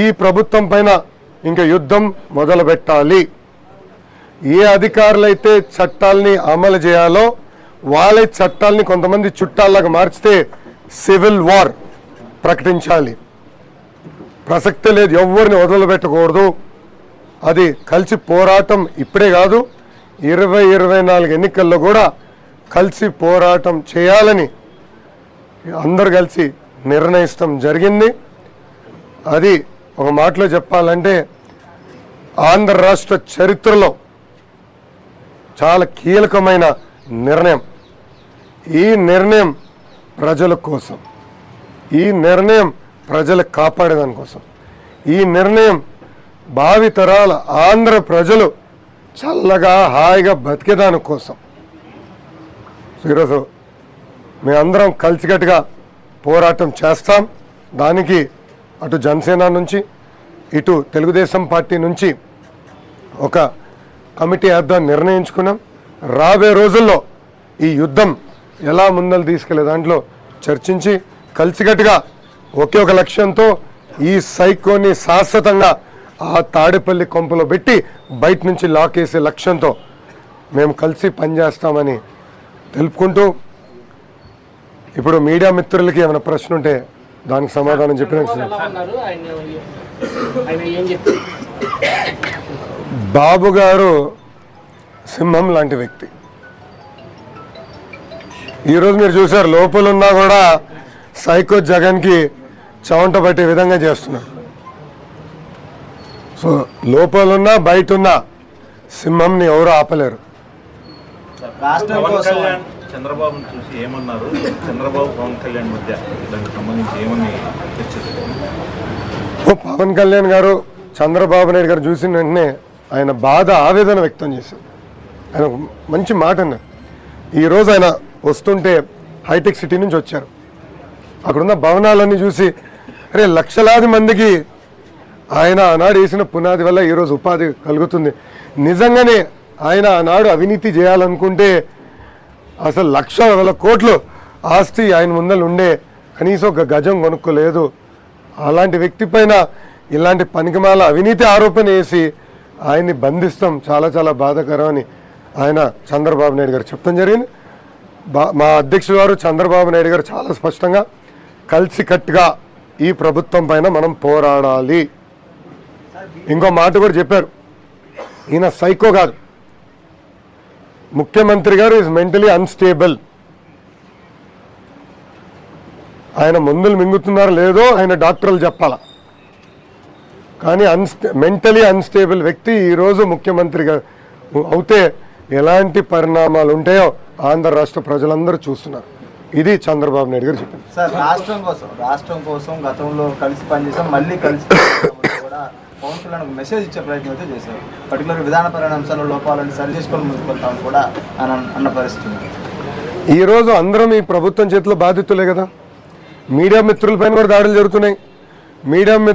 ఈ ప్రభుత్వం పైన ఇంకా యుద్ధం మొదలు పెట్టాలి ఏ అధికారులైతే చట్టాల్ని అమలు చేయాలో వాళ్ళే చట్టాల్ని కొంతమంది చుట్టాల్లాగా మార్చితే సివిల్ వార్ ప్రకటించాలి. ప్రసక్తి లేదు ఎవరిని వదలుపెట్టకూడదు అది కలిసి పోరాటం ఇప్పుడే కాదు ఇరవై ఇరవై నాలుగు ఎన్నికల్లో కూడా కలిసి పోరాటం చేయాలని అందరు కలిసి నిర్ణయిస్తాం జరిగింది. అది ఒక మాటలో చెప్పాలంటే ఆంధ్ర రాష్ట్ర చరిత్రలో చాలా కీలకమైన నిర్ణయం. ఈ నిర్ణయం ప్రజల కోసం. ఈ నిర్ణయం ప్రజలు కాపాడేదాని కోసం. ఈ నిర్ణయం భావితరాల ఆంధ్ర ప్రజలు చల్లగా హాయిగా బతికేదాని కోసం. ఈరోజు మేమందరం కలిసికట్టుగా పోరాటం చేస్తాం. దానికి అటు జనసేన నుంచి ఇటు తెలుగుదేశం పార్టీ నుంచి ఒక కమిటీ వేద్దాం నిర్ణయించుకున్నాం. రాబోయే రోజుల్లో ఈ యుద్ధం ఎలా ముందలు తీసుకెళ్ళే దాంట్లో చర్చించి కలిసికట్టుగా ఒకే ఒక లక్ష్యంతో ఈ సైకోని శాశ్వతంగా ఆ తాడేపల్లి కొంపలో పెట్టి బయట నుంచి లాకేసే లక్ష్యంతో మేము కలిసి పనిచేస్తామని తెలుపుకుంటూ ఇప్పుడు మీడియా మిత్రులకి ఏమైనా ప్రశ్న ఉంటే దానికి సమాధానం చెప్పిన బాబు గారు సింహం లాంటి వ్యక్తి. ఈరోజు మీరు చూసారు లోపలున్నా కూడా సైకో జగన్కి చవంట పట్టే విధంగా చేస్తున్నాడు సో లోపలున్నా బయట ఉన్న సింహంని ఎవరు ఆపలేరు. చంద్రబాబు చూసి ఏమన్నారు? చంద్రబాబు పవన్ కళ్యాణ్ మధ్య దానికి సంబంధించి ఏమని పవన్ కళ్యాణ్ గారు చంద్రబాబు నాయుడు గారు చూసిన వెంటనే ఆయన బాధ ఆవేదన వ్యక్తం చేశారు. ఆయన ఒక మంచి మాట అన్నారు. ఈరోజు ఆయన వస్తుంటే హైటెక్ సిటీ నుంచి వచ్చారు. అక్కడున్న భవనాలన్నీ చూసి అరే లక్షలాది మందికి ఆయన ఆనాడు వేసిన పునాది వల్ల ఈరోజు ఉపాధి కలుగుతుంది. నిజంగానే ఆయన ఆనాడు అవినీతి చేయాలనుకుంటే అసలు లక్ష వేల కోట్లు ఆస్తి ఆయన ముందలు ఉండే కనీసం ఒక గజం కొనుక్కోలేదు. అలాంటి వ్యక్తి పైన ఇలాంటి పనికిమాల అవినీతి ఆరోపణ వేసి ఆయన్ని బంధిస్తాం. చాలా చాలా బాధాకరం అని ఆయన చంద్రబాబు నాయుడు గారు చెప్తాం జరిగింది. బా మా అధ్యక్షుడు గారు చంద్రబాబు నాయుడు గారు చాలా స్పష్టంగా కలిసికట్టుగా ఈ ప్రభుత్వం పైన మనం పోరాడాలి. ఇంకో మాట కూడా చెప్పారు. ఈయన సైకో కాదు. ముఖ్యమంత్రి గారు ఈజ్ మెంటలీ అన్స్టేబుల్. ఆయన మందులు మింగుతున్నారో లేదో ఆయన డాక్టర్లు చెప్పాల? కానీ అన్స్టే మెంటలీ అన్స్టేబుల్ వ్యక్తి ఈరోజు ముఖ్యమంత్రిగా అవుతే ఎలాంటి పరిణామాలు ఉంటాయో ఆంధ్ర రాష్ట్ర ప్రజలందరూ చూస్తున్నారు. ఇది చంద్రబాబు నాయుడు గారు చెప్పింది. సార్ రాష్ట్రం కోసం రాష్ట్రం కోసం గతంలో కలిసి పనిచేసాం మళ్ళీ కలిసి పనిచేస్తామని కూడా పవన్ కళ్యాణ్ ఒక మెసేజ్ ఇచ్చే ప్రయత్నం అయితే చేశారు. పర్టికులర్ విధానపరమైన అంశాల్లో లోపాలను సరి చేసుకొని ముందుకెళ్తామని కూడా అన్న పరిస్థితి. ఈరోజు అందరం ఈ ప్రభుత్వం చేతిలో బాధితులే కదా? మీడియా మిత్రులపైన కూడా దాడులు జరుగుతున్నాయి. మీడియా